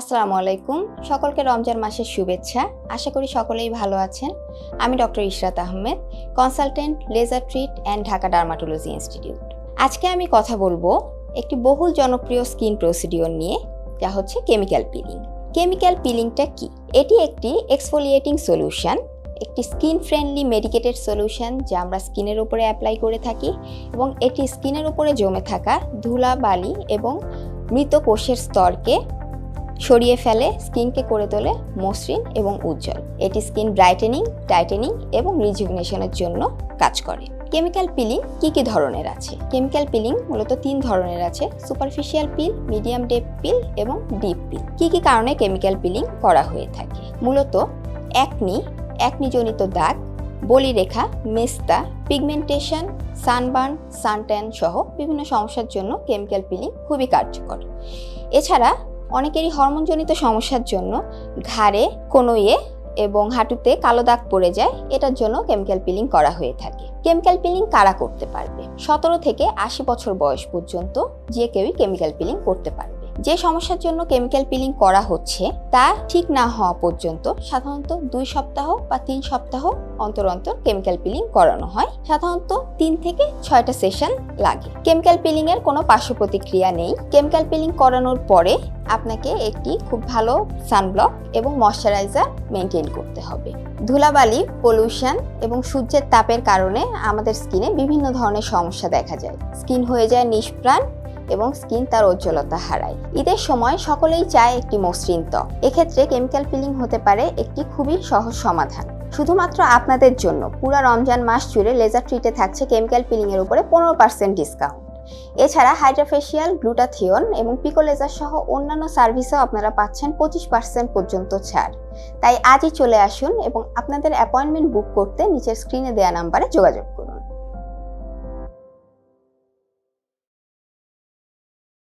আসসালামু আলাইকুম। সকলকে রমজান মাসের শুভেচ্ছা। আশা করি সকলেই ভালো আছেন। আমি doctor Ishrat Ahmed, consultant laser treat and Dhaka dermatology institute. আজকে আমি কথা বলব একটি বহুল জনপ্রিয় স্কিন প্রসিডিওর নিয়ে, যা হচ্ছে কেমিক্যাল পিলিং। কেমিক্যাল পিলিংটা কি? এটি একটি এক্সফোলিয়েটিং সলিউশন একটি স্কিন ফ্রেন্ডলি মেডিকেটেড সলিউশন যা আমরা স্কিনের উপরে অ্যাপ্লাই করে থাকি এবং এটি স্কিনের উপরে জমে থাকা ধুলা, বালি এবং মৃত কোষের স্তরকে সরিয়ে ফেলে স্কিনকে করে তোলে মসৃণ এবং উজ্জ্বল। এটি স্কিন ব্রাইটেনিং, টাইটেনিং এবং রিজুভিনেশনের জন্য কাজ করে। কেমিক্যাল পিলিং কি কি ধরনের আছে? কেমিক্যাল পিলিং মূলত তিন ধরনের আছে। Superficial peel, medium deep peel এবং ডিপ পিল। কি কি কারণে কেমিক্যাল পিলিং করা হয়ে থাকে? মূলত একনি, একনিজনিত দাগ, বলিরেখা, মেস্তা, পিগমেন্টেশন, সানবার্ন, সানট্যান সহ বিভিন্ন সমস্যার জন্য কেমিক্যাল পিলিং খুবই কার্যকর। এছাড়া অনেকেরই হরমোনজনিত সমস্যার জন্য ঘাড়ে কোনোয়ে এবং হাঁটুতে কালো দাগ পড়ে যায়। এটার জন্য কেমিক্যাল পিলিং করা হয়ে থাকে। কেমিক্যাল পিলিং কারা করতে পারবে? সতেরো থেকে আশি বছর বয়স পর্যন্ত যে কেউই কেমিক্যাল পিলিং করতে পারবে। যে সমস্যার জন্য কেমিক্যাল পিলিং করা হচ্ছে, তা ঠিক না হওয়া পর্যন্ত সাধারণত দুই সপ্তাহ বা তিন সপ্তাহ অন্তর অন্তর কেমিক্যাল পিলিং করানো হয়। সাধারণত তিন থেকে ছয়টা সেশন লাগে। কেমিক্যাল পিলিং এর কোনো পার্শ্ব প্রতিক্রিয়া নেই। কেমিক্যাল পিলিং করানোর পরে আপনাকে একটি খুব ভালো সানব্লক এবং ময়শ্চারাইজার মেনটেন করতে হবে। ধুলাবালি, পলিউশন এবং সূর্যের তাপের কারণে আমাদের স্কিনে বিভিন্ন ধরনের সমস্যা দেখা যায়। স্কিন হয়ে যায় নিষ্প্রাণ এবং স্কিন তার উজ্জ্বলতা হারায়। ঈদের সময় সকলেই চায় একটি মসৃণ ত্বক। এক্ষেত্রে কেমিক্যাল পিলিং হতে পারে একটি খুবই সহজ সমাধান। শুধুমাত্র আপনাদের জন্য পুরা রমজান মাস জুড়ে লেজার ট্রিটে থাকছে কেমিক্যাল পিলিং এর উপরে পনেরো পার্সেন্ট ডিসকাউন্ট। এছাড়া হাইড্রোফেশিয়াল, গ্লুটাথিয়ন এবং পিকোলেজার সহ অন্যান্য সার্ভিসেও আপনারা পাচ্ছেন পঁচিশ পার্সেন্ট পর্যন্ত ছাড়। তাই আজই চলে আসুন এবং আপনাদের অ্যাপয়েন্টমেন্ট বুক করতে নিচের স্ক্রিনে দেওয়া নাম্বারে যোগাযোগ।